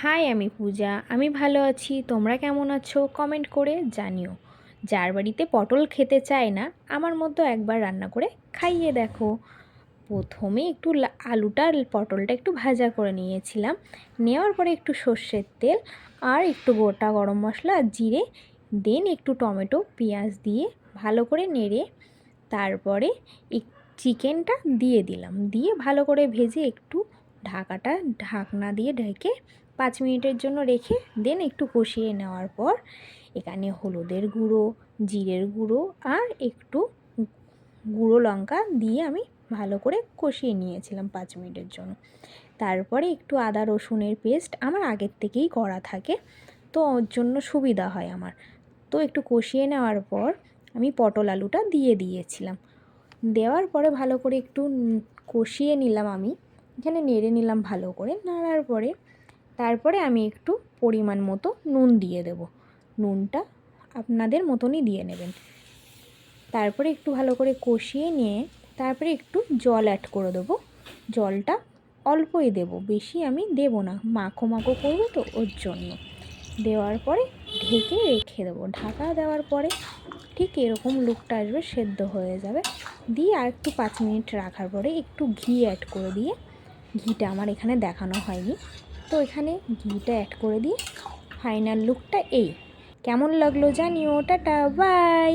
High, আমি পূজা। আমি ভালো আছি। তোমরা কেমন আছো? কমেন্ট করে জানিও। যার বাড়িতে পটল খেতে চায় না, আমার মতো একবার রান্না করে খাইয়ে দেখো। প্রথমে একটু আলুটা, পটলটা একটু ভাজা করে নিয়েছিলাম। নেওয়ার পরে একটু সর্ষের তেল আর একটু গোটা গরম মশলা আর জিরে, দেন একটু টমেটো, পেঁয়াজ দিয়ে ভালো করে নেড়ে তারপরে চিকেনটা দিয়ে দিলাম। দিয়ে ভালো করে ভেজে একটু ঢাকাটা ঢাকনা দিয়ে ঢেকে পাঁচ মিনিটের জন্য রেখে দেন একটু কষিয়ে নেওয়ার পর এখানে হলুদের গুঁড়ো, জিরের গুঁড়ো আর একটু গুঁড়ো লঙ্কা দিয়ে আমি ভালো করে কষিয়ে নিয়েছিলাম পাঁচ মিনিটের জন্য। তারপরে একটু আদা রসুনের পেস্ট আমার আগের থেকেই করা থাকে, তো ওর জন্য সুবিধা হয় আমার। তো একটু কষিয়ে নেওয়ার পর আমি পটল আলুটা দিয়ে দিয়েছিলাম। দেওয়ার পরে ভালো করে একটু কষিয়ে নিলাম আমি, এখানে নেড়ে নিলাম ভালো করে নাড়ার পরে তারপরে আমি একটু পরিমাণ মতো নুন দিয়ে দেব। নুনটা আপনাদের মতনই দিয়ে নেবেন। তারপরে একটু ভালো করে কষিয়ে নিয়ে তারপরে একটু জল অ্যাড করে দেবো। জলটা অল্পই দেব, বেশি আমি দেব না, মাখো মাখো করব তো ওর জন্য। দেওয়ার পরে ঢেকে রেখে দেবো। ঢাকা দেওয়ার পরে ঠিক এরকম লুকটা আসবে, সেদ্ধ হয়ে যাবে। দিয়ে আর একটু পাঁচ মিনিট রাখার পরে একটু ঘি অ্যাড করে দিয়ে, ঘিটা আমার এখানে দেখানো হয়নি। তো এখানে ঘিটা অ্যাড করে দিই। ফাইনাল লুকটা এই। কেমন লাগল জানিও। Tata bye